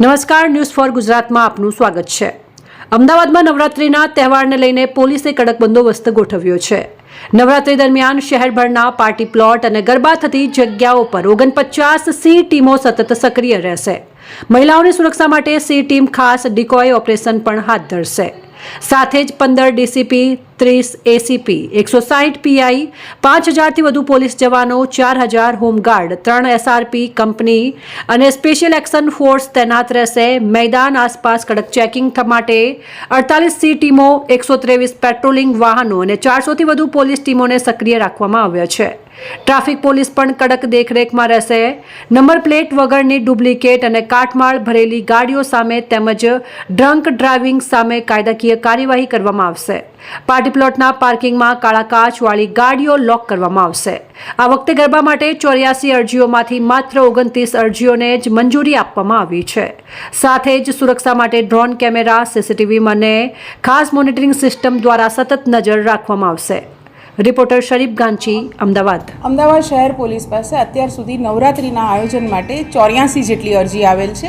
નમસ્કાર, news for ગુજરાતમાં આપનું સ્વાગત છે. અમદાવાદમાં નવરાત્રિના તહેવારને લઈને પોલીસે કડક બંદોબસ્ત ગોઠવ્યો છે. નવરાત્રી દરમિયાન શહેરભરના પાર્ટી પ્લોટ અને ગરબા થતી જગ્યાઓ પર ઓગણપચાસ સી ટીમો સતત સક્રિય રહેશે. મહિલાઓની સુરક્ષા માટે સી ટીમ ખાસ ડિકોય ઓપરેશન પણ હાથ ધરશે. સાથે જ પંદર ડીસીપી, ત્રીસ એસીપી, એકસો સાહીઠ પીઆઈ, પાંચ હજારથી વધુ પોલીસ જવાનો, ચાર હજાર હોમગાર્ડ, ત્રણ એસઆરપી કંપની અને સ્પેશિયલ એક્શન ફોર્સ તૈનાત રહેશે. મેદાન આસપાસ કડક ચેકિંગ માટે અડતાલીસ સી ટીમો, એકસો ત્રેવીસ પેટ્રોલિંગ વાહનો અને ચારસોથી વધુ પોલીસ ટીમોને સક્રિય રાખવામાં આવ્યા છે. ટ્રાફિક પોલીસ પણ કડક દેખરેખમાં રહેશે. નંબર પ્લેટ વગરની ડુપ્લિકેટ અને કાટમાળ ભરેલી ગાડીઓ સામે તેમજ ડ્રંક ડ્રાઇવિંગ સામે કાયદાકીય કાર્યવાહી કરવામાં આવશે. પાર્ટી પ્લોટના પાર્કિંગમાં કાળા કાચવાળી ગાડીઓ લોક કરવામાં આવશે. આ વખતે ગરબા માટે ચોર્યાસી અરજીઓમાંથી માત્ર ઓગણત્રીસ અરજીઓને જ મંજૂરી આપવામાં આવી છે. સાથે જ સુરક્ષા માટે ડ્રોન કેમેરા, સીસીટીવી અને ખાસ મોનિટરિંગ સિસ્ટમ દ્વારા સતત નજર રાખવામાં આવશે. રિપોર્ટર શરીફ ગાંચી, અમદાવાદ. અમદાવાદ શહેર પોલીસ પાસે અત્યાર સુધી નવરાત્રિના આયોજન માટે ચોર્યાસી જેટલી અરજી આવેલ છે.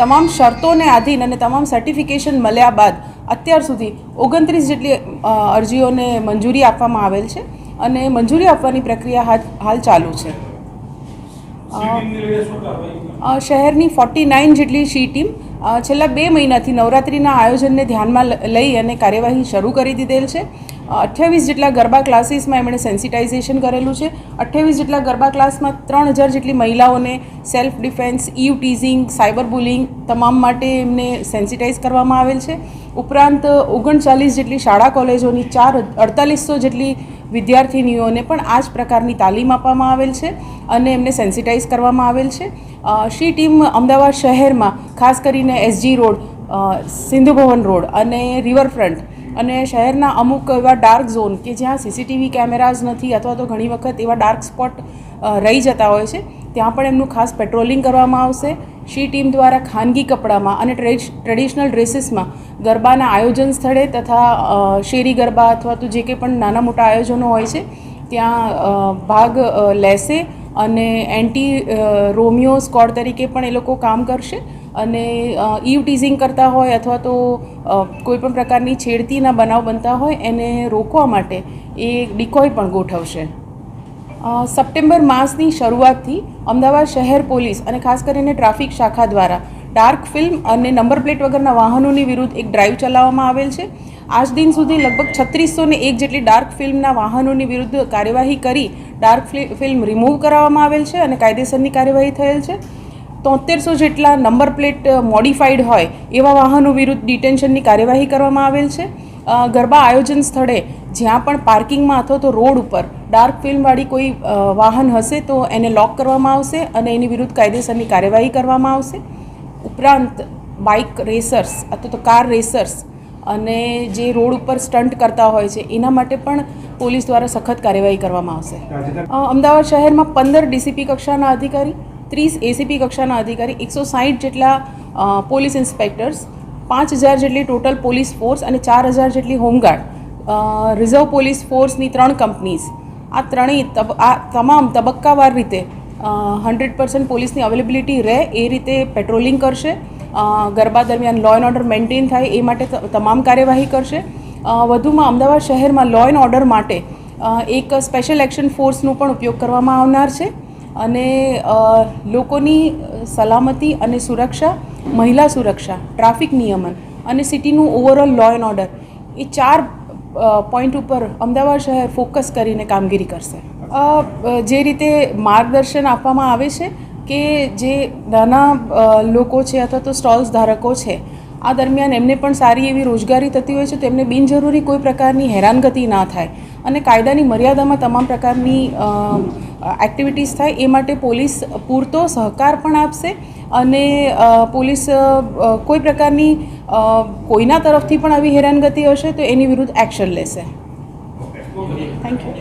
તમામ શરતોને આધીન અને તમામ સર્ટિફિકેશન મળ્યા બાદ અત્યાર સુધી ઓગણત્રીસ જેટલી અરજીઓને મંજૂરી આપવામાં આવેલ છે અને મંજૂરી આપવાની પ્રક્રિયા હાલ ચાલુ છે. શહેરની ફોર્ટી નાઇન જેટલી સી ટીમ છેલ્લા બે મહિનાથી નવરાત્રિના આયોજનને ધ્યાનમાં લઈ અને કાર્યવાહી શરૂ કરી દીધેલ છે. અઠ્યાવીસ જેટલા ગરબા ક્લાસીસમાં એમણે સેન્સિટાઇઝેશન કરેલું છે. અઠ્યાવીસ જેટલા ગરબા ક્લાસમાં ત્રણ હજાર જેટલી મહિલાઓને self defence eve teasing cyber bullying તમામ માટે એમને સેન્સિટાઇઝ કરવામાં આવેલ છે. ઉપરાંત, ઓગણચાલીસ જેટલી શાળા કોલેજોની ચાર અડતાલીસો જેટલી વિદ્યાર્થિનીઓને પણ આ જ પ્રકારની તાલીમ આપવામાં આવેલ છે અને એમને સેન્સિટાઇઝ કરવામાં આવેલ છે. શી ટીમ અમદાવાદ શહેરમાં, ખાસ કરીને SG road Sindhu Bhavan road અને રિવરફ્રન્ટ અને શહેરના અમુક એવા ડાર્ક ઝોન કે જ્યાં સીસીટીવી કેમેરાઝ નથી અથવા તો ઘણી વખત એવા ડાર્ક સ્પોટ રહી જતા હોય છે, ત્યાં પણ એમનું ખાસ પેટ્રોલિંગ કરવામાં આવશે. શી ટીમ દ્વારા ખાનગી કપડામાં અને ટ્રેડિશનલ ડ્રેસીસમાં ગરબાના આયોજન સ્થળે તથા શેરી ગરબા અથવા તો જે કંઈ પણ નાના મોટા આયોજનો હોય છે, ત્યાં ભાગ લેશે અને એન્ટી રોમિયો સ્કોડ તરીકે પણ એ લોકો કામ કરશે. અને ઈવ ટીઝિંગ કરતા હોય અથવા તો કોઈપણ પ્રકારની છેડતીના બનાવ બનતા હોય એને રોકવા માટે એ ડિકોય પણ ગોઠવશે. સપ્ટેમ્બર માસની શરૂઆતથી અમદાવાદ શહેર પોલીસ અને ખાસ કરીને ટ્રાફિક શાખા દ્વારા ડાર્ક ફિલ્મ અને નંબર પ્લેટ વગરના વાહનોની વિરુદ્ધ એક ડ્રાઈવ ચલાવવામાં આવેલ છે. આજ દિન સુધી લગભગ છત્રીસો ને એક જેટલી ડાર્ક ફિલ્મના વાહનોની વિરુદ્ધ કાર્યવાહી કરી ડાર્ક ફિલ્મ રિમૂવ કરાવવામાં આવેલ છે અને કાયદેસરની કાર્યવાહી થયેલ છે. તોતેરસો જેટલા નંબર પ્લેટ મોડિફાઈડ હોય એવા વાહનો વિરુદ્ધ ડિટેન્શનની કાર્યવાહી કરવામાં આવેલ છે. ગરબા આયોજન સ્થળે જ્યાં પણ પાર્કિંગમાં અથવા તો રોડ ઉપર ડાર્ક ફિલ્મવાળી કોઈ વાહન હશે તો એને લોક કરવામાં આવશે અને એની વિરુદ્ધ કાયદેસરની કાર્યવાહી કરવામાં આવશે. ઉપરાંત બાઇક રેસર્સ અથવા તો કાર રેસર્સ અને જે રોડ ઉપર સ્ટન્ટ કરતા હોય છે એના માટે પણ પોલીસ દ્વારા સખત કાર્યવાહી કરવામાં આવશે. અમદાવાદ શહેરમાં પંદર ડીસીપી કક્ષાના અધિકારી ત્રીસ એસીપી કક્ષાના અધિકારી, એકસો સાહીઠ જેટલા પોલીસ ઇન્સ્પેક્ટર્સ, પાંચ હજાર જેટલી ટોટલ પોલીસ ફોર્સ અને ચાર હજાર જેટલી હોમગાર્ડ. રિઝર્વ પોલીસ ફોર્સની ત્રણ કંપનીઝ. આ ત્રણેય આ તમામ તબક્કાવાર રીતે હંડ્રેડ પર્સન્ટ પોલીસની અવેલેબિલિટી રહે એ રીતે પેટ્રોલિંગ કરશે. ગરબા દરમિયાન લો એન્ડ ઓર્ડર મેન્ટેન થાય એ માટે તમામ કાર્યવાહી કરશે. વધુમાં અમદાવાદ શહેરમાં લો એન્ડ ઓર્ડર માટે એક સ્પેશિયલ એક્શન ફોર્સનો પણ ઉપયોગ કરવામાં આવનાર છે. અને લોકોની સલામતી અને સુરક્ષા, મહિલા સુરક્ષા, ટ્રાફિક નિયમન અને સિટીનું ઓવરઓલ લો એન્ડ ઓર્ડર એ ચાર પોઈન્ટ ઉપર અમદાવાદ શહેર ફોકસ કરીને કામગીરી કરશે. જે રીતે માર્ગદર્શન આપવામાં આવે છે કે જે નાના લોકો છે અથવા તો સ્ટોલ્સ ધારકો છે આ દરમિયાન એમને પણ સારી એવી રોજગારી થતી હોય છે. તેમને બિનજરૂરી કોઈ પ્રકારની હેરાનગતિ ના થાય. અને કાયદાની મર્યાદામાં તમામ પ્રકારની એક્ટિવિટીઝ થાય, એ માટે પોલીસ પૂરતો સહકાર પણ આપશે. અને પોલીસ કોઈ પ્રકારની કોઈના તરફથી પણ આવી હેરાનગતિ હશે તો એની વિરુદ્ધ એક્શન લેશે. Thank you